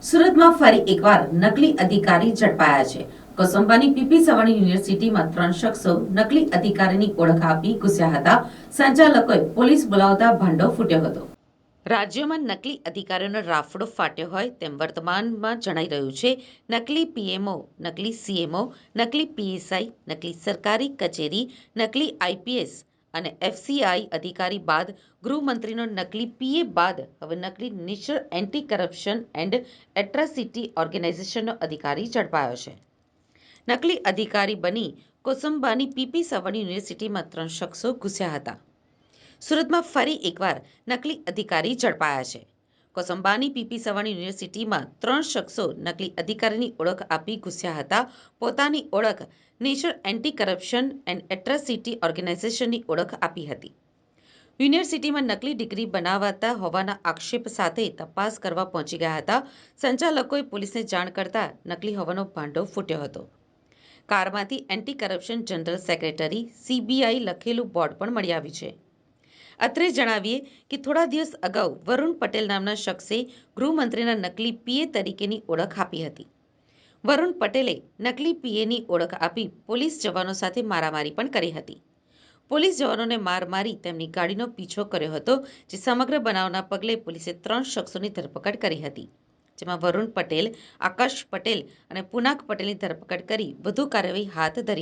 સુરતમાં ફરી એકવાર નકલી અધિકારી ઝડપાયા છે. કોસંબાની પીપી સવાણી યુનિવર્સિટીમાં ત્રણ શખ્સો નકલી અધિકારીની ઓળખ આપી ઘૂસ્યા હતા. સંચાલકોએ પોલીસ બોલાવતા ભાંડો ફૂટ્યો હતો. રાજ્યમાં નકલી અધિકારીઓનો રાફડો ફાટ્યો હોય તેમ વર્તમાનમાં જણાઈ રહ્યું છે. નકલી પીએમઓ, નકલી સીએમઓ, નકલી પીએસઆઈ, નકલી સરકારી કચેરી, નકલી આઈપીએસ અને એફસીઆઈ અધિકારી બાદ ગૃહમંત્રીનો નકલી પીએ બાદ હવે નકલી national anti corruption and atrocity ઓર્ગેનાઇઝેશનનો અધિકારી ઝડપાયો છે. નકલી અધિકારી બની કોસંબાની પીપી સવર્ણ યુનિવર્સિટીમાં ત્રણ શખ્સો ઘૂસ્યા હતા. સુરતમાં ફરી એકવાર નકલી અધિકારી ઝડપાયા છે. કોસંબાની પીપી સવાણી યુનિવર્સિટીમાં ત્રણ શખ્સો નકલી અધિકારીની ઓળખ આપી ઘૂસ્યા હતા. પોતાની ઓળખ national anti corruption and atrocity ઓર્ગેનાઇઝેશનની ઓળખ આપી હતી. યુનિવર્સિટીમાં નકલી ડિગ્રી બનાવાતા હોવાના આક્ષેપ સાથે તપાસ કરવા પહોંચી ગયા હતા. સંચાલકોએ પોલીસને જાણ કરતા નકલી હોવાનો ભાંડો ફૂટ્યો હતો. કારમાંથી anti corruption general secretary, CBI લખેલું બોર્ડ પણ મળી આવ્યું છે. અત્રે જણાવીએ કે થોડા દિવસ અગાઉ વરુણ પટેલ નામના શખ્સે ગૃહમંત્રીના નકલી પીએ તરીકેની ઓળખ આપી હતી. વરુણ પટેલે નકલી પીએની ઓળખ આપી પોલીસ જવાનો સાથે મારામારી પણ કરી હતી. પોલીસ જવાનોને માર મારી તેમની ગાડીનો પીછો કર્યો હતો, જે સમગ્ર બનાવના પગલે પોલીસે ત્રણ શખ્સોની ધરપકડ કરી હતી, જેમાં વરુણ પટેલ, આકાશ પટેલ અને પુનાક પટેલની ધરપકડ કરી વધુ કાર્યવાહી હાથ ધરી